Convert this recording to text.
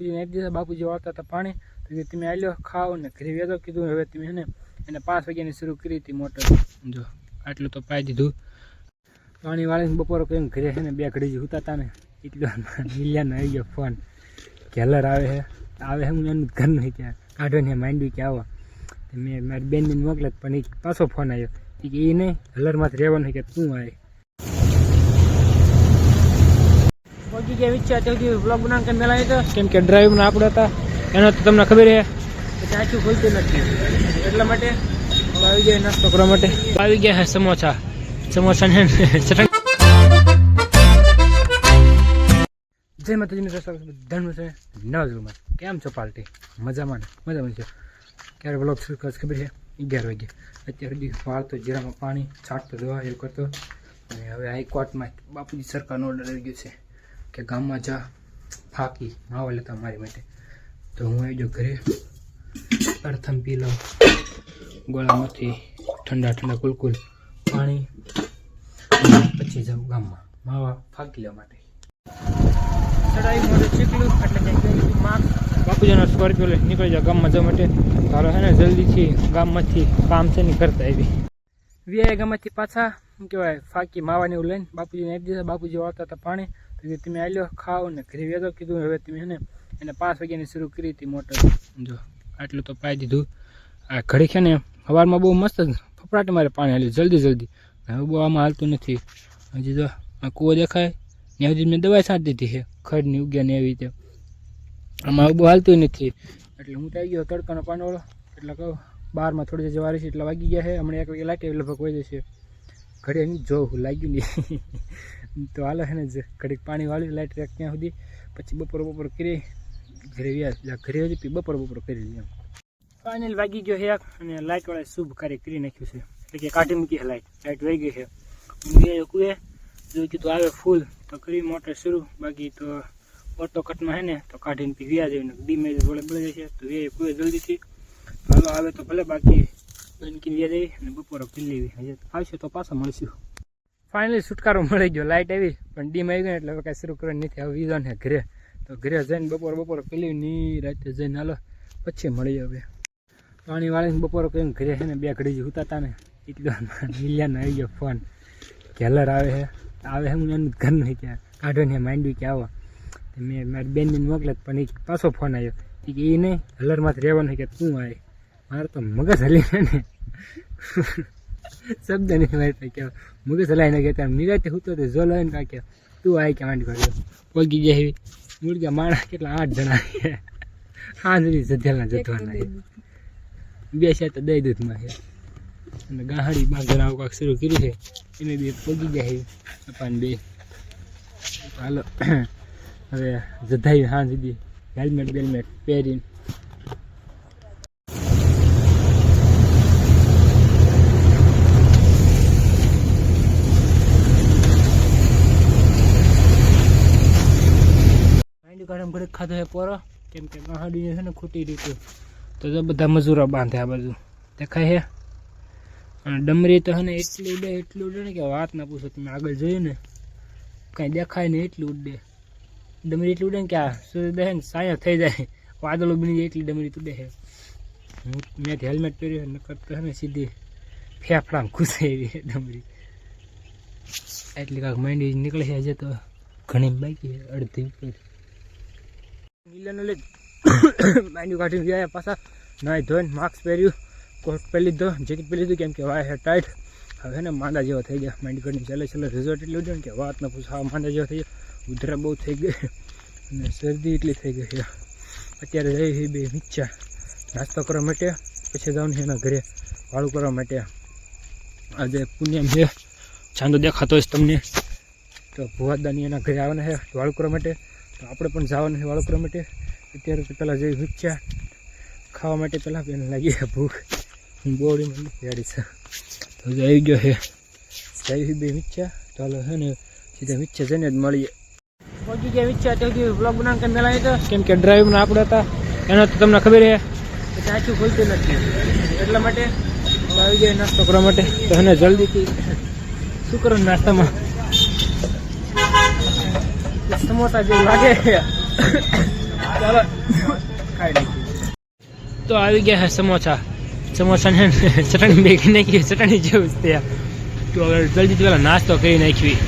બાપુજીને એક દિવસે બાપુજી વાળતા હતા પાણી, તો કે તમે આલ્યો, ખાઓ ને ઘરે વેચો કીધું, હવે તમે ને, એને પાંચ વાગ્યાની શરૂ કરી હતી મોટર. જો, આટલું તો પાઈ દીધું. પાણી વાળીને બપોરે કહીને ઘરે છે ને બે ઘડી હુતા હતા ને, એટલો મિલિયન આવી ગયો ફોન. ઘેલર આવે છે આવે છે, હું એનું ઘર નહીં ત્યાં. કાઢો માંડ્યું કે આવો. મેં મારી બેનને મોકલે, પણ એ પાછો ફોન આવ્યો કે એ નહીં, હલરમાંથી રહેવાનું કે તું આવે પહોંચી ગયા વિચાર તેથી બ્લોગ બનાવ કે મેળા તો. કેમ કે ડ્રાઈવમાં આપણે હતા. એનો તો તમને ખબર છે. ચાચું ખોલતું નથી. એટલા માટે આવી ગયા નાસ્તો કરવા માટે. આવી ગયા છે સમોસા. સમોસા ને ચટણી. જય માતાજી મિત્રો છે નવા કેમ છો પાર્ટી? મજામાં ને? મજામાં છે? ક્યારે બ્લોગ શરૂ કરશે ખબર છે? અગિયાર વાગે. અત્યાર સુધી વાળતો જીરામાં પાણી, છાંટતો દવા, એવું કરતો. અને હવે હાઈકોર્ટમાં બાપુજી સરકારનો ઓર્ડર આવી ગયો છે. કે ગામમાં જા ફાકી માવા લેતા મારી માટે. તો હું આવી જાઉં ઘરે પ્રથમ પી લઉં ગોળામાંથી ઠંડા ઠંડા કુલકુલ પાણી પછી જાઉં ગામમાં. માવા ફાકી લેવા માટે. ચડાઈ મોઢું ચીકલું એટલે કે ગયું માર્ક બાપુજીનો સ્કોર્પિયો લઈ નીકળી જાવ ગામમાં જવા માટે. તારો છે ને જલ્દીથી ગામમાંથી કામ છે ને કરતા આવી વીઆઈ ગામમાંથી પાછા શું કહેવાય ફાકી માવાની લઈને બાપુજીને આપી દીધા. બાપુજી વાળતા હતા પાણી. તો તમે આલ્યો, ખાઓ ને ઘરે વેચો કીધું, હવે તમે ને એને પાંચ વાગ્યાની શરૂ કરી હતી મોટર. જો, આટલું તો પાઈ દીધું. આ ઘડી છે ને સવારમાં બહુ મસ્ત ફફડાટ મારે પાણી હાલ્યું જલ્દી જલ્દી. હવે બહુ આમાં હાલતું નથી. હજી તો આ કૂવો દેખાય ને હજી મેં દવાઈ છાંટી દીધી છે ખડની ઉગ્યા ને એવી રીતે. આમાં હવે બહુ હાલતું નથી. એટલે હું આવી ગયો તડકાનો પાણીવાળો એટલે કહું, બારમાં થોડી જવા વારી છે, એટલે વાગી ગયા છે. હમણાં એક વાગે લાગે, લગભગ હોય જશે. એની જોવું લાગ્યું નહીં. તો હાલે છે ને ઘડીક પાણી વાળી લાઇટ રાખ ત્યાં સુધી. પછી બપોર બપોર કરી, ઘરે વ્યા ઘરે હજી બપોર બપોર કરી લઈએ. ફાઇનલ વાગી ગયો છે અને લાઇટવાળાએ શુભ કાર્ય કરી નાખ્યું છે. એટલે કે કાઢી મૂકી છે લાઇટ લાઇટ વહી ગઈ છે. બે કુએ જોયું કીધું, આવે ફૂલ તો કરી મોટર શરૂ. બાકી તો ઓટો કટમાં હે ને, તો કાઢીને પી, વ્યા જઈને ડીમે જોડે બળી જશે તો એ કુએ જલ્દીથી. હાલો, આવે તો ભલે, બાકી બનકી વ્યા જઈ અને બપોરે પી લેવી. હજી આવશે તો પાછા મળશું. ફાઇનલી છુટકારો મળી ગયો. લાઇટ આવી. પણ ડીમ આવી ગયો એટલે હવે કાંઈ શરૂ કરવાનું નથી. હવે વીજો ને ઘરે. તો ઘરે જઈને બપોર બપોર પેલી ની રાતે જઈને હાલો. પછી મળી હવે. પાણી વાળીને બપોર કહીને ઘરે છે ને બે ઘડી જે હુતા હતા ને. એટલો મિલિયાને આવી ગયો ફોન કેલર આવે છે આવે છે હું એનું ઘર નહીં ત્યાં. કાઢો ને માંડ્યું કે આવો. મેં મારી બેનને મોકલે પણ એ પાછો ફોન આવ્યો એ કે એ નહીં, હલરમાંથી રહેવાનું કે તું આવે મારે તો મગજ હલી ને. શબ્દ નહીં મારી કે મગજ સલાહ ગયા કહેતા નિરાતે હું તો જો લઈને કાંઈ કહેવાય તું આવી કે માંડી કર્યો પગી ગયા એવી. મુર્ગા માણસ કેટલા આઠ જણા હા સુધી સધેલના જથવાના છે. બે તો દઈ દૂધમાં છે અને ગાહડી બાંધણ આવું કાંક શરૂ કર્યું છે. એને બે પગી ગયા એવી અપાને બે. હાલો. હવે જધાઈ હા સુધી. હેલ્મેટ બેલમેટ પહેરીને માંડી કાઢમ ઘડીક ખાધો છે પોરો? કેમ કે ગાહડી છે ને ખૂટી રીતે. તો જો બધા મજૂરો બાંધે આ બાજુ. દેખાય છે? અને ડમરી તો હે ને એટલી ઉડે એટલી ઉડે ને કે વાત ના પૂછો તમે. આગળ જોયું ને? કાંઈ દેખાય ને એટલી ઉડે. ડમરી એટલી ઉડે ને કે આ સૂર્ય દહે ને સાયા થઈ જાય. વાદળો બની જાય એટલી ડમરી ઉડે છે. હું મેં હેલ્મેટ પહેર્યું નકર તો હે ને સીધી ફેફડામાં ઘૂસાઈ છે ડમરી. એટલી કાંક માંડી નીકળે છે હજે તો ઘણી બાકી છે, અડધી ઉપર મિલન લે માંડ્યું કાઢીને ગયા પાછા. નાઈ ધોઈને માસ્ક પહેર્યું. કોટ પહેરી લીધો. જેકેટ પહેરી લીધું. કેમ કે વાય હે ટાઈટ હવે ને માંદા જેવો થઈ ગયા. માંડી કાઢીને છેલ્લે છેલ્લે રિઝલ્ટ એટલું છે કે વાત ન પૂછો. માંદા જેવો થઈ ગયા. ઉધરા બહુ થઈ ગઈ. અને શરદી એટલી થઈ ગઈ છે. અત્યારે રહી બે મિચ્છા. નાસ્તો કરવા માટે. પછી જવાનું એના ઘરે. વાળું કરવા માટે. આજે પુણ્યમ છે. ચાંદો દેખાતો હશે તમને. તો ભુવાદાની એના ઘરે આવવાના છે. વાળું કરવા માટે. તો આપણે પણ જવાનું છે વાળું માટે. અત્યારે તો પહેલાં જઈ મીચા ખાવા માટે પહેલાં એને લાગી ભૂખ. બોડીમાં તૈયારી છે. તો આવી ગયો છે. જઈ બે વિચ્યા ચાલો છે ને સીધા વિચ્યા જઈને જ મળીએ. પહોંચી ગયા મીચા ત્યાંથી બ્લોગ બનાવ કે મેળા તો. કેમ કે ડ્રાઈવમાં આપણે હતા. એનો તો તમને ખબર છે. કે ચાચું ખોલતું નથી. એટલા માટે આવી ગયા નાસ્તો કરવા માટે. તો એને જલ્દીથી શું કરો નાસ્તામાં. સમોસા જેવું લાગે. ચાલો ખાઈ તો આવી ગયા છે સમોસા. સમોસા ને ચટણી બેગી નાખી, ચટણી જેવું જ ત્યાં તો હવે જલ્દી પહેલાં નાસ્તો કરી નાખવી.